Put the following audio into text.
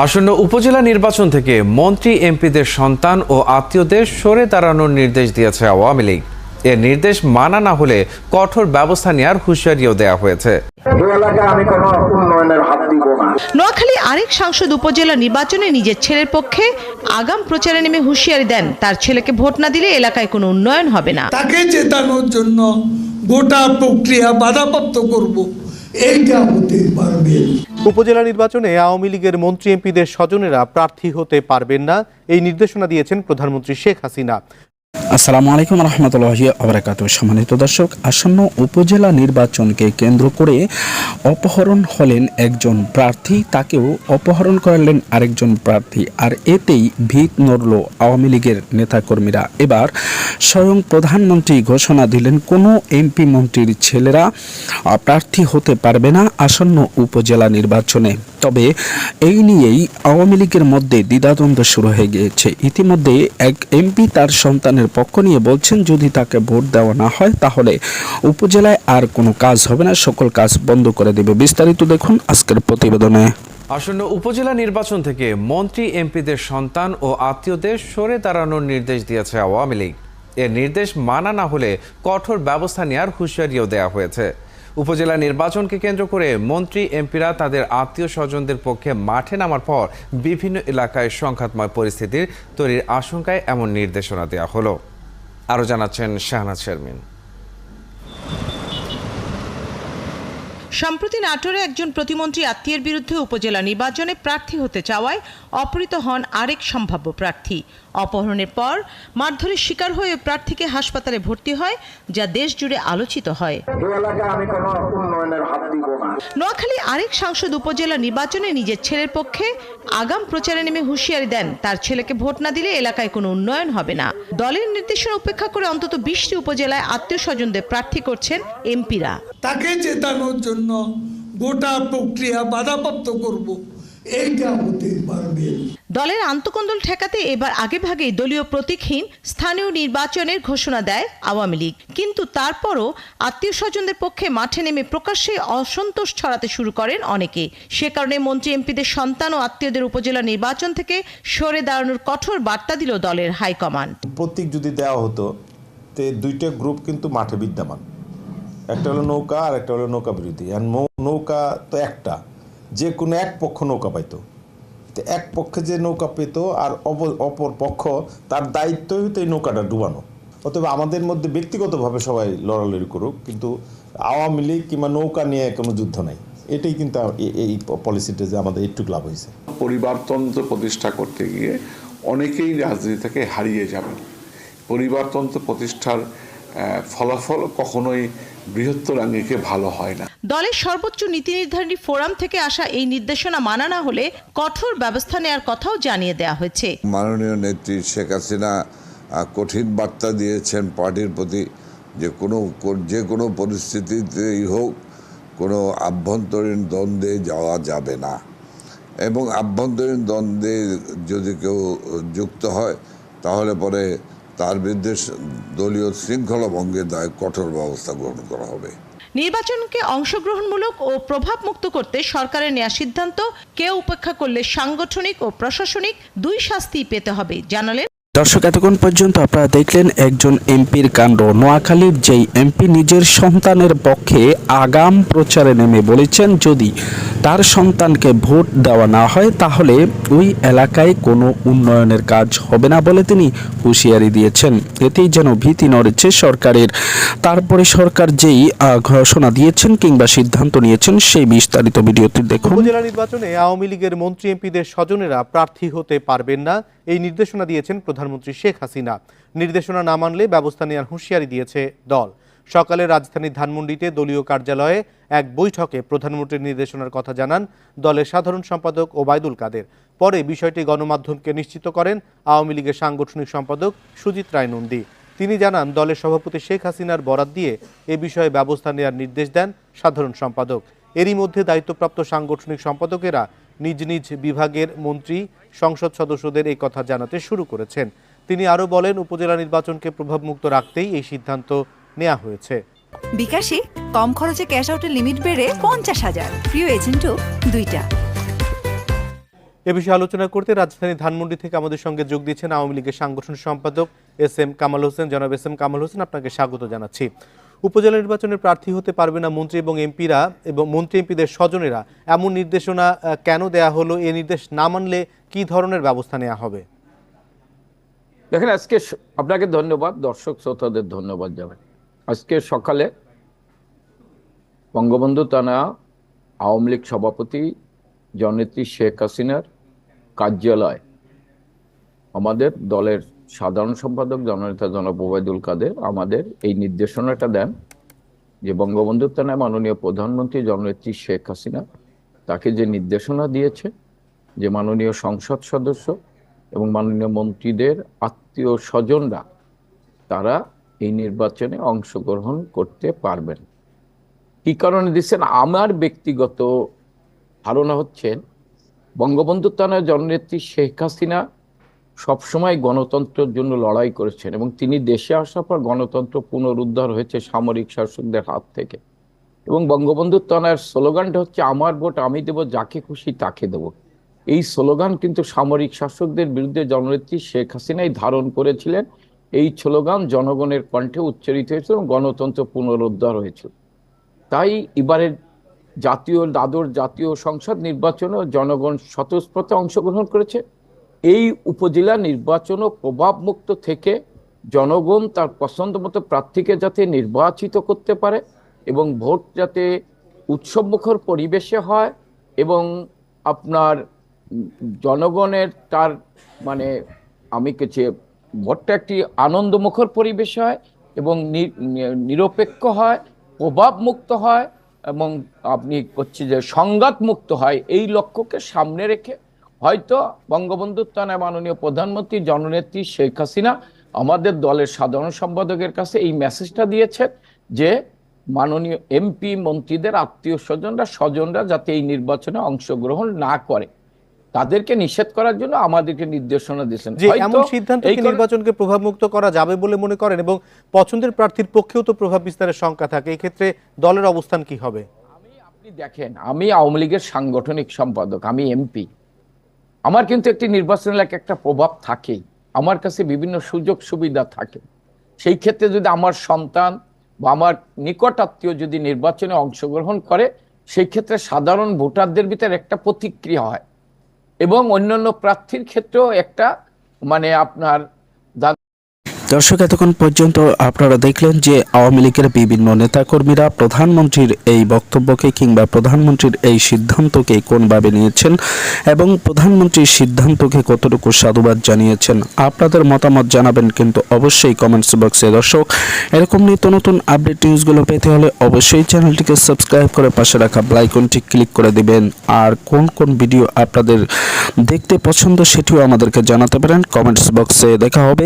আসন্ন উপজেলা নির্বাচন থেকে মন্ত্রী এমপিদের সন্তান ও আত্মীয়দের সরে দাঁড়ানোর নির্দেশ দিয়েছে আওয়ামী লীগ। এর নির্দেশ মানা না হলে কঠোর ব্যবস্থা নেওয়ার হুঁশিয়ারিও দেওয়া হয়েছে। এই এলাকায় আমি কোনো উন্নয়নের হাত দিব না। নোয়াখালী আরেক সাংসদ উপজেলা নির্বাচনে নিজের ছেলের পক্ষে আগাম প্রচারে নেমে হুঁশিয়ারি দেন। তার ছেলেকে ভোট না দিলে এলাকায় কোনো উন্নয়ন হবে না। তাকে চেতানোর জন্য গোটা প্রক্রিয়া বাধাপ্রাপ্ত করব। এইটা হতে উপজেলা নির্বাচনে আওয়ামী লীগের মন্ত্রী এমপিদের স্বজনেরা প্রার্থী হতে পারবেন না, এই নির্দেশনা দিয়েছেন প্রধানমন্ত্রী শেখ হাসিনা। আসসালামু আলাইকুম রহমতুল্লাহি আবরাকাত সম্মানিত দর্শক, আসন্ন উপজেলা নির্বাচনকে কেন্দ্র করে অপহরণ হলেন একজন প্রার্থী, তাকেও অপহরণ করলেন আরেকজন প্রার্থী, আর এতেই ভিত নড়ল আওয়ামী লীগের নেতাকর্মীরা। এবার স্বয়ং প্রধানমন্ত্রী ঘোষণা দিলেন, কোনো এমপি মন্ত্রীর ছেলেরা প্রার্থী হতে পারবে না আসন্ন উপজেলা নির্বাচনে। তবে এই নিয়েই আওয়ামী লীগের মধ্যে দ্বিধাদ্বন্দ্ব শুরু হয়ে গিয়েছে। ইতিমধ্যে এক এমপি তার সন্তানের পক্ষ নিয়ে বলছেন, যদি তাকে ভোট দেওয়া না হয়, তাহলে উপজেলায় আর কোনো কাজ হবে না, সকল কাজ বন্ধ করে দেবে। বিস্তারিত দেখুন আজকের প্রতিবেদনে। আসন্ন উপজেলা নির্বাচন থেকে মন্ত্রী, এমপিদের সন্তান ও আত্মীয়দের সরে দাঁড়ানোর নির্দেশ দিয়েছে আওয়ামী লীগ। এর নির্দেশ মানা না হলে কঠোর ব্যবস্থা নেওয়ার হুঁশিয়ারিও দেওয়া হয়েছে। উপজেলা নির্বাচনকে কেন্দ্র করে মন্ত্রী, এমপিরা তাদের আত্মীয় স্বজনদের পক্ষে মাঠে নামার পর বিভিন্ন এলাকায় সংঘাতময় পরিস্থিতির তৈরির আশঙ্কায় এমন নির্দেশনা দেওয়া হলো। আরও জানাচ্ছেন শাহনাজ শারমিন। সম্প্রতি নাটোরে একজন প্রতিমন্ত্রী আত্মীয়ের বিরুদ্ধে উপজেলা নির্বাচনে প্রার্থী হতে চাওয়ায় অপহৃত হন আরেক সম্ভাব্য প্রার্থী। অপহরণের পর মারধরের শিকার হয়ে প্রার্থীকে হাসপাতালে ভর্তি হয় যা দেশ জুড়ে আলোচিত হয়। নোয়াখালী আরেক সাংসদ উপজেলা নির্বাচনে নিজের ছেলের পক্ষে আগাম প্রচারে নেমে হুঁশিয়ারি দেন। তার ছেলেকে ভোট না দিলে এলাকায় কোনো উন্নয়ন হবে না। দলের নির্দেশনা উপেক্ষা করে অন্তত বিশটি উপজেলায় আত্মীয় স্বজনদের প্রার্থী করছেন এমপিরা। তাকে চেতানোর জন্য গোটা প্রক্রিয়া বাধাপ্রাপ্ত করব। এইটা হতে পারবে। দলের আন্তকন্দল ঠেকাতে এবার আগেভাগেই দলীয় প্রতীকহীন স্থানীয় নির্বাচনের ঘোষণা দেয় আওয়ামী লীগ। কিন্তু তারপরও আত্মীয় স্বজনদের পক্ষে মাঠে নেমে প্রকাশ্যে অসন্তোষ ছড়াতে শুরু করেন অনেকে। সে কারণে মন্ত্রী এমপিদের সন্তান ও আত্মীয়দের উপজেলা নির্বাচন থেকে সরে দাঁড়ানোর কঠোর বার্তা দিল দলের হাইকমান্ড। প্রতীক যদি দেওয়া হতো তে দুইটা গ্রুপ কিন্তু মাঠে বিদ্যমান। একটা হলো নৌকা আর একটা হলো নৌকা বিরোধী। আর নৌকা তো একটা। যে কোনো এক পক্ষ নৌকা পাইতো। তো এক পক্ষে যে নৌকা পেত আর অপ- অপর পক্ষ তার দায়িত্বই হতো এই নৌকাটা ডুবানো। অতএব আমাদের মধ্যে ব্যক্তিগতভাবে সবাই লড়ালড়ি করুক, কিন্তু আওয়ামী লীগ কিংবা নৌকা নিয়ে কোনো যুদ্ধ নাই। এটাই কিন্তু এই পলিসিটা যে আমাদের একটু লাভ হয়েছে। পরিবারতন্ত্র প্রতিষ্ঠা করতে গিয়ে অনেকেই রাজনীতি থেকে হারিয়ে যাবেন। পরিবারতন্ত্র প্রতিষ্ঠার ফলাফল কখনোই বৃহত্তর আঙ্গিকে ভালো হয় না। দলের সর্বোচ্চ নীতি নির্ধারণী ফোরাম থেকে আসা এই নির্দেশনা মানা না হলে কঠোর ব্যবস্থা নেওয়ার কথাও জানিয়ে দেওয়া হয়েছে। মাননীয় নেত্রী শেখ হাসিনা কঠিন বার্তা দিয়েছেন পার্টির প্রতি যে কোনো কো- যে কোনো পরিস্থিতিতেই হোক কোনো আভ্যন্তরীণ দ্বন্দ্বে যাওয়া যাবে না। এবং আভ্যন্তরীণ দ্বন্দ্বে যদি কেউ যুক্ত হয় তাহলে পরে তার বিরুদ্ধে দলীয় শৃঙ্খলা ভঙ্গের দায় কঠোর ব্যবস্থা গ্রহণ করা হবে। নির্বাচনকে অংশগ্রহণমূলক ও প্রভাবমুক্ত করতে সরকারের নেওয়া সিদ্ধান্ত, কেউ উপেক্ষা করলে সাংগঠনিক ও প্রশাসনিক দুই শাস্তি পেতে হবে, জানালেন দর্শক, এতক্ষণ পর্যন্ত আপনারা দেখলেন একজন এমপির কাণ্ড। নোয়াখালীর যেই এমপি নিজের সন্তানের পক্ষে আগাম প্রচারে নেমে বলেছেন, যদি তার সন্তানকে ভোট দেওয়া না হয়, তাহলে ওই এলাকায় কোনো উন্নয়নের কাজ হবে না বলে তিনি হুঁশিয়ারি দিয়েছেন। এতেই যেন ভীতি নড়েছে সরকারের। তারপরে সরকার যেই ঘোষণা দিয়েছেন কিংবা সিদ্ধান্ত নিয়েছেন, সেই বিস্তারিত ভিডিওটি দেখুন। উপজেলা নির্বাচনে আওয়ামী লীগের মন্ত্রী এমপিদের স্বজনেরা প্রার্থী হতে পারবেন না। এই নির্দেশনা দিয়েছেন প্রধানমন্ত্রী শেখ হাসিনা। নির্দেশনা না মানলে ব্যবস্থা নেওয়ার হুঁশিয়ারি দিয়েছে দল। সকালে রাজধানীর ধানমন্ডিতে দলীয় কার্যালয়ে এক বৈঠকে প্রধানমন্ত্রীর নির্দেশনার কথা জানান দলের সাধারণ সম্পাদক ওবায়দুল কাদের। পরে বিষয়টি গণমাধ্যমকে নিশ্চিত করেন আওয়ামী লীগের সাংগঠনিক সম্পাদক সুজিত রায় নন্দী তিনি জানান, দলের সভাপতি শেখ হাসিনার বরাত দিয়ে এ বিষয়ে ব্যবস্থা নেওয়ার নির্দেশ দেন সাধারণ সম্পাদক। এরই মধ্যে দায়িত্বপ্রাপ্ত সাংগঠনিক সম্পাদকেরা নিজ নিজ বিভাগের মন্ত্রী সংসদ সদস্যদের এই কথা জানাতে শুরু করেছেন। তিনি আরও বলেন উপজেলা নির্বাচনকে প্রভাবমুক্ত রাখতেই এই সিদ্ধান্ত নেওয়া হয়েছে। বিকাশে কম খরচে ক্যাশ আউটের লিমিট বেড়ে পঞ্চাশ হাজার। প্রিয় এজেন্টও দুইটা। এ বিষয়ে আলোচনা করতে রাজধানী ধানমন্ডি থেকে আমাদের সঙ্গে যোগ দিচ্ছেন আওয়ামী লীগের সাংগঠনিক সম্পাদক এস এম কামাল হোসেন। জনাব এস এম কামাল হোসেন আপনাকে স্বাগত জানাচ্ছি। উপজেলা নির্বাচনে প্রার্থী হতে পারবে না মন্ত্রী এবং এমপিরা এবং মন্ত্রী এমপিদের স্বজনেরা। এমন নির্দেশনা কেন দেয়া হলো? এই নির্দেশ না মানলে কি ধরনের ব্যবস্থা নেওয়া হবে? দেখেন, আজকে আপনাকে ধন্যবাদ, দর্শক শ্রোতাদের ধন্যবাদ জানাই। আজকে সকালে বঙ্গবন্ধু থানা আওয়ামী লীগ সভাপতি জননেত্রী শেখ হাসিনার কার্যালয়, আমাদের দলের সাধারণ সম্পাদক জননেতা জনাব ওবায়দুল কাদের আমাদের এই নির্দেশনাটা দেন যে বঙ্গবন্ধু থানায় মাননীয় প্রধানমন্ত্রী জননেত্রী শেখ হাসিনা তাকে যে নির্দেশনা দিয়েছে যে মাননীয় সংসদ সদস্য এবং মাননীয় মন্ত্রীদের আত্মীয় স্বজনরা তারা এই নির্বাচনে অংশগ্রহণ করতে পারবেন। কি কারণে দিচ্ছেন? আমার ব্যক্তিগত ধারণা হচ্ছে বঙ্গবন্ধু থানার জননেত্রী শেখ হাসিনা সবসময় গণতন্ত্রের জন্য লড়াই করেছেন এবং তিনি দেশে আসার পর গণতন্ত্র পুনরুদ্ধার হয়েছে সামরিক শাসকদের হাত থেকে। এবং বঙ্গবন্ধু থানার স্লোগানটা হচ্ছে, আমার ভোট আমি দেব, যাকে খুশি তাকে দেব। এই স্লোগান কিন্তু সামরিক শাসকদের বিরুদ্ধে জননেত্রী শেখ হাসিনাই ধারণ করেছিলেন। এই স্লোগান জনগণের কণ্ঠে উচ্চারিত হয়েছিল এবং গণতন্ত্র পুনরুদ্ধার হয়েছিল। তাই এবারের জাতীয় দাদর জাতীয় সংসদ নির্বাচনেও জনগণ স্বতঃস্ফূর্ত অংশগ্রহণ করেছে। এই উপজেলা নির্বাচনও প্রভাবমুক্ত থেকে জনগণ তার পছন্দ মতো প্রার্থীকে যাতে নির্বাচিত করতে পারে এবং ভোট যাতে উৎসবমুখর পরিবেশে হয় এবং আপনার জনগণের তার মানে আমি কিছু ভোটটা একটি আনন্দমুখর পরিবেশ হয় এবং নিরপেক্ষ হয়, প্রভাবমুক্ত হয় এবং আপনি হচ্ছে যে সংঘাত মুক্ত হয় এই লক্ষ্যকে সামনে রেখে হয়তো বঙ্গবন্ধু থানায় মাননীয় প্রধানমন্ত্রী জননেত্রী শেখ হাসিনা আমাদের দলের সাধারণ সম্পাদকের কাছে এই মেসেজটা দিয়েছেন যে মাননীয় এমপি মন্ত্রীদের আত্মীয় স্বজনরা স্বজনরা যাতে এই নির্বাচনে অংশগ্রহণ না করে তাদেরকে নিষেধ করার জন্য আমাদেরকে নির্দেশনা দিয়েছেন। এমন সিদ্ধান্ত এই কি নির্বাচনকে প্রভাবমুক্ত করা যাবে বলে মনে করেন এবং পছন্দের প্রার্থীর পক্ষেও তো প্রভাব বিস্তারের শঙ্কা থাকে এই ক্ষেত্রে দলের অবস্থান কি হবে? আমি আপনি দেখেন আমি আওয়ামী লীগের সাংগঠনিক সম্পাদক আমি এমপি। আমার কিন্তু একটি নির্বাচনের এলাকায় একটা প্রভাব থাকেই। আমার কাছে বিভিন্ন সুযোগ সুবিধা থাকে। সেই ক্ষেত্রে যদি আমার সন্তান বা আমার নিকট আত্মীয় যদি নির্বাচনে অংশগ্রহণ করে, সেই ক্ষেত্রে সাধারণ ভোটারদের ভিতরে একটা প্রতিক্রিয়া হয়। এবং অন্যান্য প্রার্থীর ক্ষেত্রেও একটা মানে আপনার দর্শক, এতক্ষণ পর্যন্ত আপনারা দেখলেন যে আওয়ামী লীগের বিভিন্ন নেতাকর্মীরা প্রধানমন্ত্রীর এই বক্তব্যকে কিংবা প্রধানমন্ত্রীর এই সিদ্ধান্তকে কোনভাবে নিয়েছেন এবং প্রধানমন্ত্রীর সিদ্ধান্তকে কতটুকু সাধুবাদ জানিয়েছেন, আপনাদের মতামত জানাবেন কিন্তু অবশ্যই কমেন্টস বক্সে দর্শক, এরকম নিত্য নতুন আপডেট নিউজগুলো পেতে হলে অবশ্যই চ্যানেলটিকে সাবস্ক্রাইব করে পাশে রাখা ব্লাইকনটি ক্লিক করে দিবেন। আর কোন কোন ভিডিও আপনাদের দেখতে পছন্দ সেটিও আমাদেরকে জানাতে পারেন। কমেন্টস বক্সে দেখা হবে।